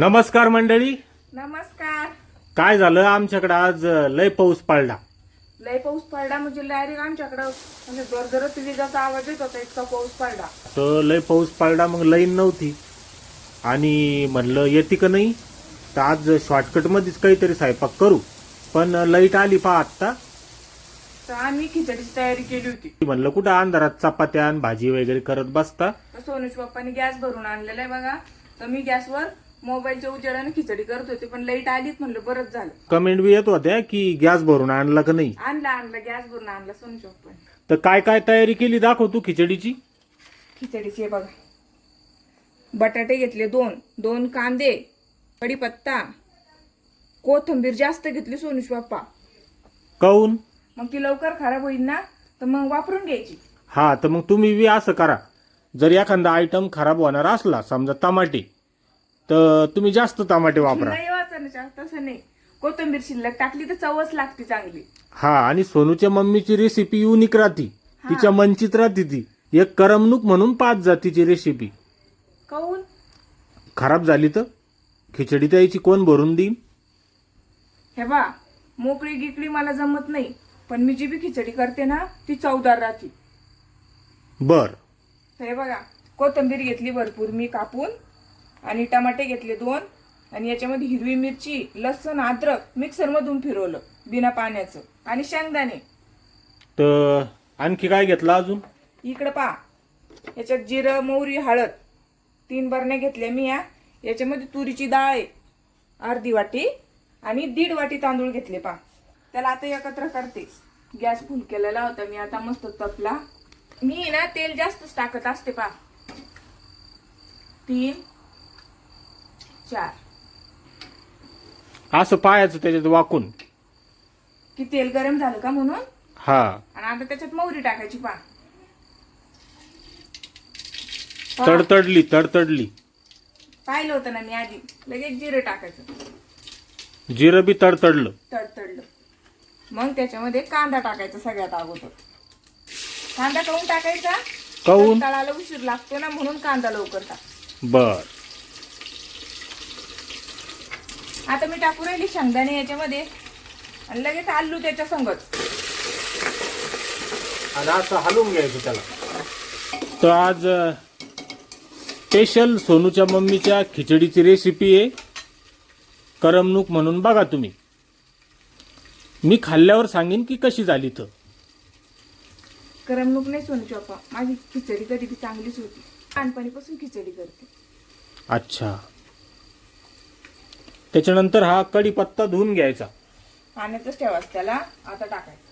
नमस्कार मंडळी. नमस्कार. काय झालं आमच्याकडे आज लय पाऊस पडला. लय पाऊस पडला म्हणजे डायरेक्ट आमच्याकडं म्हणजे गरगरत विजाचा आवाज येत होता इतका पाऊस पडला. तर लय पाऊस पडला मग लाईन नव्हती. आणि म्हणलं येते का नाही? तर आज शॉर्टकट मध्येच काहीतरी स्वयंपाक करू. पण लाइट आली पहा आत्ता. तर आम्ही खिचडीची तयारी केली होती. म्हणलं कुठं अंधारात चपात्या आणि भाजी वगैरे करत बसता? तर सोनूज पप्पानी गॅस भरून आणलेला आहे बघा. तर मी गॅसवर मोबाईलच्या उजेडाने खिचडी करत होते पण लाइट आलीच म्हणलं बरंच झालं. कमेंट बी येत होत्या की गॅस भरून आणला का नाही? आणला आणला गॅस भरून आणला सोनूज पप्पानी. तर काय काय तयारी केली? दाखव तू खिचडीची. खिचडीची हे बघा. बटाटे घेतले दोन दोन कांदे कढीपत्ता कोथिंबीर जास्त घेतली सोनूज पप्पा. काऊन? मग ती लवकर खराब होईल ना तर मग वापरून घ्यायची. हा तर मग तुम्ही बी असं करा. जर एखादा आयटम खराब होणार असला समजा टमाटे तर तुम्ही जास्त टमाटे वापरा. नाही वाचायचं तसं नाही. कोथिंबीर शिल्लक टाकली तर चवच लागते चांगली. हा आणि सोनूच्या मम्मीची रेसिपी युनिक राहती. तिच्या मनचित राहते ती. एक करमणूक म्हणून पाच जातीची रेसिपी काऊन? खराब झाली तर? खिचडी द्यायची कोण भरून देईन? हे बा मोकळी गिकडी मला जमत नाही पण मी जी बी खिचडी करते ना ती चवदार राहते. बर. तर हे बघा कोथिंबीर घेतली भरपूर मी कापून. आणि टमाटे घेतले दोन. आणि याच्यामध्ये हिरवी मिरची लसण अद्रक मिक्सर मधून फिरवलं बिना पाण्याचं. आणि शेंगदाणे. तर आणखी काय घेतलं अजून? इकडं पा याच्यात जिरं मोहरी हळद. तीन बरण्या घेतल्या मी या याच्यामध्ये तुरीची डाळ आहे अर्धी वाटी. आणि दीड वाटी तांदूळ घेतले पा त्याला आता एकत्र करते. गॅस फुल केलेला होता मी आता मस्त तपला. मी ना तेल जास्तच टाकत असते पा तीन चार. असं पायाचं त्याच्यात वाकून. की तेल गरम झालं का म्हणून? हा. आणि आता त्याच्यात मोहरी टाकायची पा तडतडली तडतडली. पाहिलं होतं ना मी आधी. लगेच जिरं टाकायचं. जिरं बी तडतडलं. तडतडलं. मग त्याच्यामध्ये कांदा टाकायचा सगळ्यात अगोदर. कांदा काऊन टाकायचा? काऊन? तळाला उशीर लागतो ना म्हणून कांदा लवकर टाक. बर. आता मी टाकू राहिली शेंगदाणे याच्यामध्ये. आणि लगेच आलू त्याच्या संगच आणि असं हलवून घ्यायचं त्याला. तर आज स्पेशल सोनूच्या मम्मीच्या खिचडीची रेसिपी आहे. करमणूक म्हणून बघा तुम्ही. मी खाल्ल्यावर सांगेन की कशी झाली तर. करमणूक नाही सोनू चोपा माझी खिचडी कधी ती चांगलीच होती. लहानपणीपासून खिचडी करते. अच्छा. त्याच्यानंतर हा कढीपत्ता धुवून घ्यायचा. पाण्यातच ठेवाच त्याला आता टाकायचं.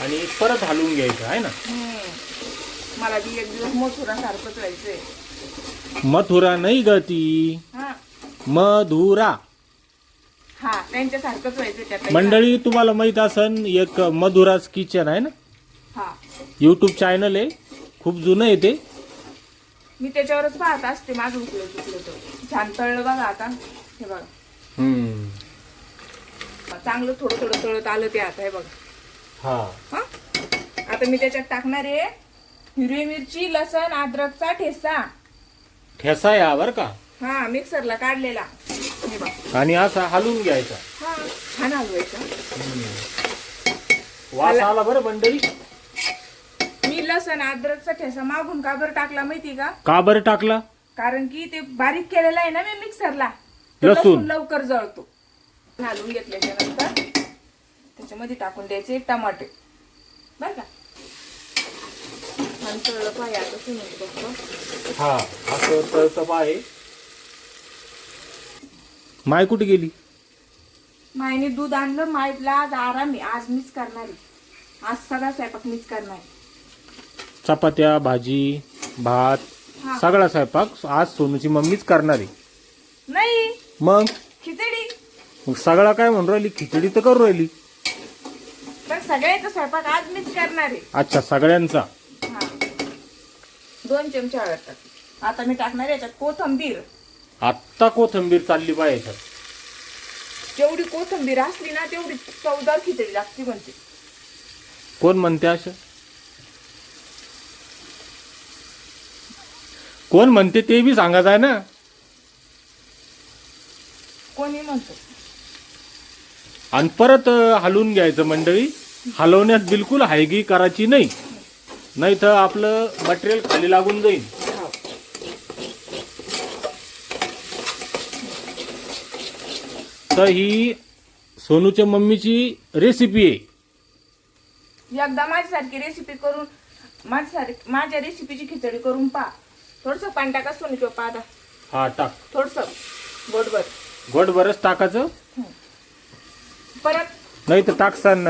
आणि परत हलवून घ्यायचं आहे ना. मला बी एक दिवस मथुरा सारखंच व्हायचंय. मथुरा नाही ग ती. हा. मधुरा. हा त्यांच्यासारखंच व्हायचंय त्यात मंडळी तुम्हाला माहीत असन एक मधुराज किचन आहे ना? हा. युट्यूब चॅनल आहे. खूप जुनं आहे ते. मी त्याच्यावरच पाहत असते माझं उकलं चुकलं तर. छान तळलं बघा आता. हे बघा. हम्म. चांगलं थोडं थोडं तळत आलं ते आता हे बघा. हा. हा? आता मी त्याच्यात टाकणार आहे हिरवी मिरची लसण अद्रकचा ठेसा. ठेसा या बर का? हा मिक्सरला काढलेला. हे बघा. आणि असा हलवून घ्यायचा. हा छान हलवायचा. वास आला बरं मंडळी. लसण अद्रकचा ठेसा मागून का बरं टाकला माहिती का? का बरं टाकला? कारण की ते बारीक केलेलं आहे ना मी मिक्सरला. तर लसूण. लसूण लवकर जळतो. घालून घेतल्याच्या नंतर त्याच्यामध्ये टाकून द्यायचे टमाटे. बर का? तळलं पाहिजे आता सुनून बघतो हा असं तळतप आहे माय कुठे गेली? मायने दूध आणलं मायला आज आराम आहे. आज मीच करणार आहे. आज सगळा स्वयंपाक मीच करणार आहे. चपात्या भाजी भात हा. सगळा स्वयंपाक आज सोनूची मम्मीच करणार आहे. नाही. मग? खिचडी. मग सगळा काय म्हणून राहिली? खिचडी तर करू राहिली. पण सगळ्याचा स्वयंपाक आज मीच करणार आहे. अच्छा सगळ्यांचा? हा. दोन चमचे हळद टाक आता मी टाकणार आहे याच्यात कोथंबीर. आत्ता कोथंबीर चालली पाहिजे जेवढी कोथंबीर असली ना तेवढी चवदार खिचडी लागते म्हणते. कोण म्हणते असं कोण म्हणते ते बी सांगायचं आहे ना. कोणी म्हणतो? आणि परत हलवून घ्यायचं मंडळी. हलवण्यात बिलकुल हायगी करायची नाही. नाही तर आपलं मटेरियल खाली लागून जाईल. तर ही सोनूच्या मम्मीची रेसिपी आहे. एकदा माझ्यासारखी रेसिपी करून माझ्यासारखी माझ्या रेसिपीची खिचडी करून पहा. थोडस पाणी टाका सोनीची आता हा टाक. थोडस. गोडभर. टाकायचं? परत नाही तर टाकसान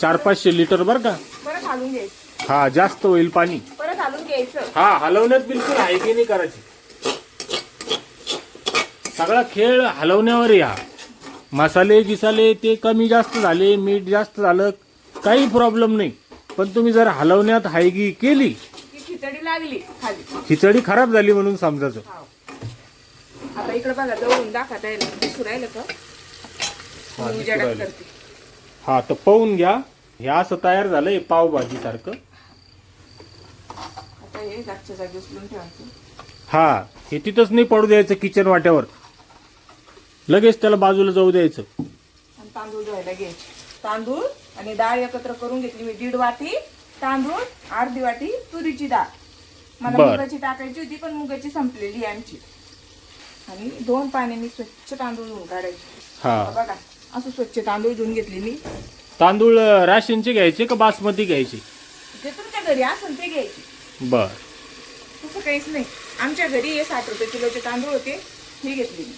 चार पाचशे लिटर बरं का? परत हलवून घ्यायचं. हा जास्त होईल पाणी. परत हलवून घ्यायचं. हा हलवण्यात बिलकुल हायगी नाही करायची? सगळा खेळ हलवण्यावर या. मसाले गिसाले ते कमी जास्त झाले मीठ जास्त झालं काही प्रॉब्लेम नाही. पण तुम्ही जर हलवण्यात हायगी केली लागली खाली. खिचडी खराब झाली म्हणून समजायचं. हाव. आता इकडे बघा जवळून दाखवता येईल दिसू राहिलं का? हा, मी दिसू उजेडात राहिलं. करते. हा तर पाहून घ्या. हे असं तयार झालंय पावभाजी सारखं आता हे जागच्या जागी उचलून ठेवायचं. हा हे तिथंच नाही पडू द्यायचं किचन वाट्यावर. लगेच त्याला बाजूला जाऊ द्यायचं. आणि तांदूळ धुवायला घ्यायचे. तांदूळ आणि डाळ एकत्र करून घेतली मी. दीड वाटी तांदूळ अर्धी वाटी तुरीची डाळ. मला बर. मुगाची टाकायची होती पण मुगाची संपलेली आहे आमची. आणि दोन पाण्याने स्वच्छ तांदूळ धुवून काढायचे. हा. बघा असं स्वच्छ तांदूळ धुवून घेतले मी. तांदूळ अं, राशनचे घ्यायचे का बासमती घ्यायचे? जे तुमच्या घरी असेल ते घ्यायचे. बर. तसं काहीच नाही. आमच्या घरी हे साठ रुपये किलोचे तांदूळ होते हे घेतले मी.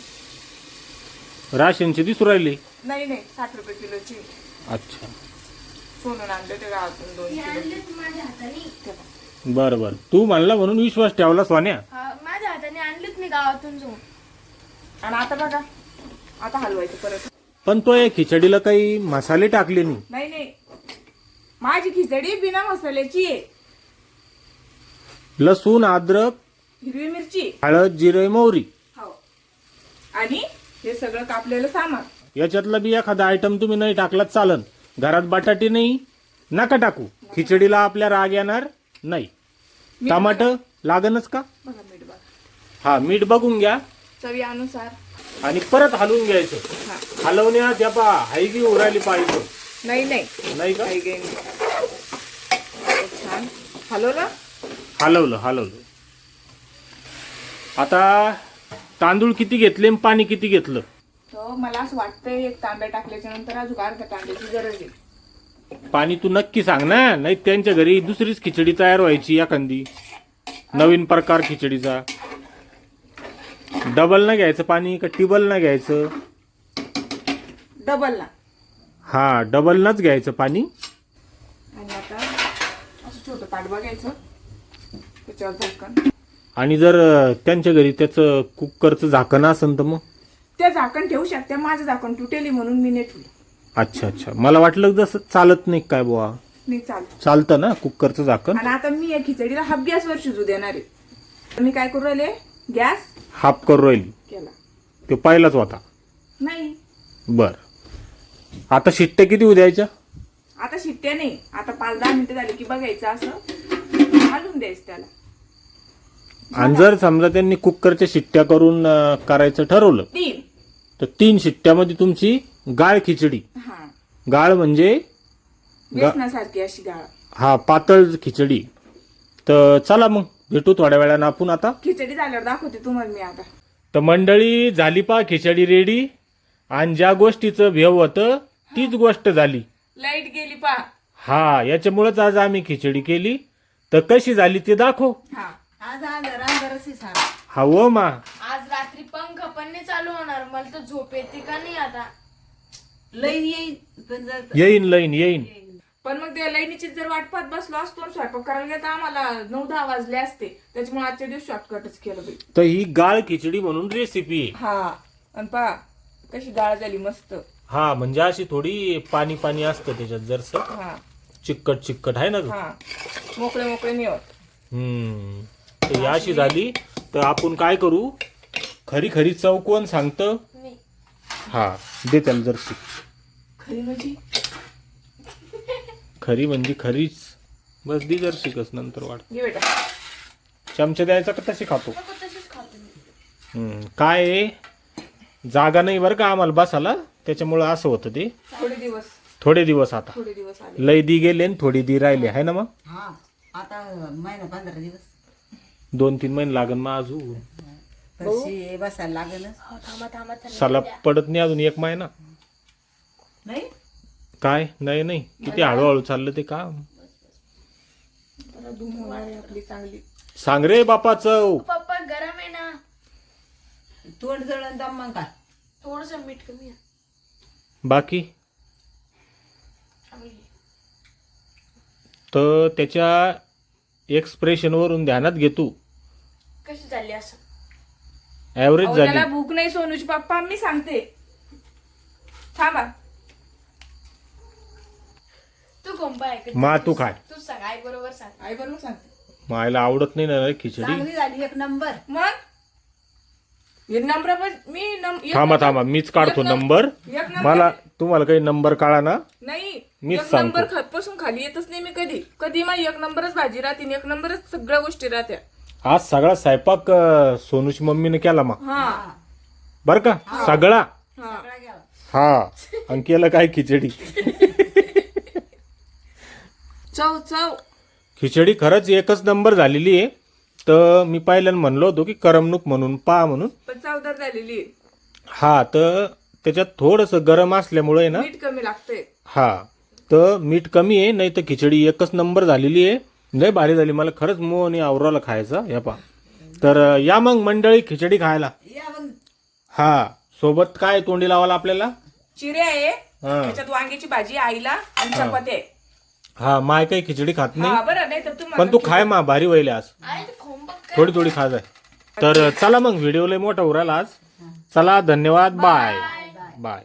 राशनचे दिसू राहिले? नाही नाही साठ रुपये किलोची. अच्छा. सोनून आणलं ते गावातून दोन किलो. तेव्हा. बर बर. तू म्हणला म्हणून विश्वास ठेवला सोन्या. हा, माझ्या हाताने आणलीत मी गावातून जाऊन. आणि आता बघा आता हलवायचं परत. पण तो या खिचडीला काही मसाले टाकले नाही. नाही नाही. माझी खिचडी बिना मसाल्याची आहे. लसूण अद्रक हिरवी मिरची. हळद जिरे मोहरी. हो. आणि हे सगळं कापलेलं सामान. याच्यातला बी एखादा आयटम तुम्ही नाही टाकलात चालन. घरात बटाटे नाही नका टाकू. खिचडीला आपल्या राग येणार. नाही. मीठ टमाट लागनच का? बघा मीठ बघा. हा मीठ बघून घ्या. चवीनुसार. आणि परत हलवून घ्यायचं. हा. हलवण्यात या पा हायगी उरायली पाहिजे. नाही नाही. नाही का? काही छान. हलवलं? हलवलं हलवलं. आता तांदूळ किती घेतले आणि पाणी किती घेतलं? तर मला असं वाटतंय एक तांब्या टाकल्याच्या नंतर अजून अर्ध्या तांब्याची गरज आहे. पाणी तू नक्की सांग ना. नाही त्यांच्या घरी दुसरीच खिचडी तयार व्हायची एखादी नवीन प्रकार खिचडीचा. डबल न घ्यायचं पाणी का टिबल न घ्यायचं? डबल ना हा डबल नच घ्यायचं पाणी. आणि आता असं छोटं ताट बघायचं. त्याच्यावर झाकण. आणि जर अं, त्यांच्या घरी त्याचं कुकरचं झाकण असेल तर मग? त्या झाकण ठेवू शकते. माझं झाकण तुटेली म्हणून मी नाही ठेवलं. अच्छा अच्छा. मला वाटलं जसं चालत नाही काय बुवा. नाही चालत. चालतं ना कुकरचं झाकण? आणि आता मी या खिचडीला हाफ गॅसवर शिजू देणार आहे. तर मी काय करू राहिले? गॅस हाफ करू राहिली. केला. तो पहिलाच होता. नाही. बर. आता शिट्ट्या किती होऊ द्यायच्या? आता शिट्ट्या नाही. आता पाच दहा मिनिटं झाली की बघायचं असं. घालून द्यायचं त्याला. आणि जर समजा त्यांनी कुकरच्या शिट्ट्या करून अं, करायचं ठरवलं तीन. तर तीन शिट्ट्यामध्ये तुमची गाळ खिचडी. हा. गाळ म्हणजे बेसनासारखी अशी डाळ हा पातळ खिचडी. तर चला मग भेटू थोड्या वेळानं आपण आता. खिचडी झाल्यावर दाखवते तुम्हाला मी आता. तर मंडळी झाली पा खिचडी रेडी. आणि ज्या गोष्टीचं भेव होतं तीच गोष्ट झाली. लाइट गेली पा हा याच्यामुळेच आज आम्ही खिचडी केली. तर कशी झाली ते दाखव. हा. आज अंधार अंधारच आहे सारा. हा हो मा. आज रात्री पंखा पण नाही चालू होणार. मला तर झोप येते का नाही आता? लईन पण जर येईन लईन येईन. पण मग त्या लाईनीची जर वाट पाहत बसलो असतो आणि स्वयंपाक करायला गेला तर आम्हाला नऊ दहा वाजले असते. त्याच्यामुळे आजच्या दिवस शॉर्टकटच केलं बाई. तर ही गाळ खिचडी म्हणून रेसिपी आहे हा आणि पा कशी डाळ झाली मस्त. हा म्हणजे अशी थोडी पाणी पाणी असतं त्याच्यात जरस. हा. चिकट चिकट आहे ना ग? हा. मोकळे मोकळे नाही होत. हम्म. तर ही अशी झाली. तर आपण काय करू? खरी खरी चव कोण सांगतं? हा. दे त्याला जरशी खरी म्हणजे? खरी म्हणजे खरीच. बस दी जरशी कस नंतर वाढ. घे बेटा. चमचे द्यायचा का तशी खातो? नको तशीच खातो मी. हम्म, काय आहे, जागा नाही बरं का आम्हाला बसायला? त्याच्यामुळं असं होतं ते. थोडे दिवस. थोडे दिवस आता. थोडे दिवस आले. लय दी गेले आणि थोडी दी राहिली. आहे ना मग? हा. आता महिना पंधरा दिवस. दोन तीन महिने लागन मग अजून. बसायला लागेलच हो थांबा थांबा थंडी साला द्या. पडत नाही अजून एक महिना नाही? काय? नाही नाही. किती हळूहळू चाललं ते का जरा धूम होणार आहे आपली चांगली. सांग रे बापा चव. पप्पा गरम आहे ना. तोंड जळण दम मग काय? थोडस मीठ कमी आहे. बाकी? चांगली. तर त्याच्या एक्सप्रेशनवरून ध्यानात घे तू. कशी झाली असं? ॲव्हरेज अहो, झाली. त्याला भूक नाही सोनूची पप्पा मी सांगते. थांबा. तू कोंबा? मा तू खाय. तू सांग आई बरोबर सांग. आई बरोबर सांगते. मायला आवडत नाही ना रे खिचडी? चांगली झाली एक नंबर. मग? हे नंबर पण मी नम- एक थांबा नंबर- थांबा मीच काढतो एक नंबर एक नंबर मला तुम्हाला काही नंबर काढा ना. नाही मीच एक सांगतो. नंबर खतपासून खाली येतच नाही मी कधी. कधी मग एक नंबरच भाजी राहते आणि एक नंबरच सगळ्या गोष्टी राहत्या. आज सगळा स्वयंपाक अं, सोनूची मम्मीने केला मग. हा. बर का? सगळा? हा. हा. आणि केलं काय? खिचडी. चव चव. खिचडी खरंच एकच नंबर झालेली आहे. तर मी पहिल्यांदा म्हणलो होतो की करमणूक म्हणून पहा म्हणून. पण चवदार झालेली. आहे. हा तर त्याच्यात थोडंसं गरम असल्यामुळे आहे ना? मीठ कमी लागतंय. हा. तर मीठ कमी आहे नाही तर खिचडी एकच नंबर झालेली आहे. लय भारी झाली. मला खरंच मोह आणि आवराला खायचा या पा तर या मग मंडळी खिचडी खायला. या मग. हा सोबत काय तोंडी लावायला आपल्याला? चिरे आहे. हा. त्याच्यात वांग्याची भाजी आईला आणि चपाती आहे. हा माय काही खिचडी खात हा नाही बरं नाही तर तू पण तू खाय मा भारी वहिले आज. थोडी थोडी खा जाय. तर चला मग व्हिडिओ लय मोठा उराला आज. चला धन्यवाद. बाय. बाय.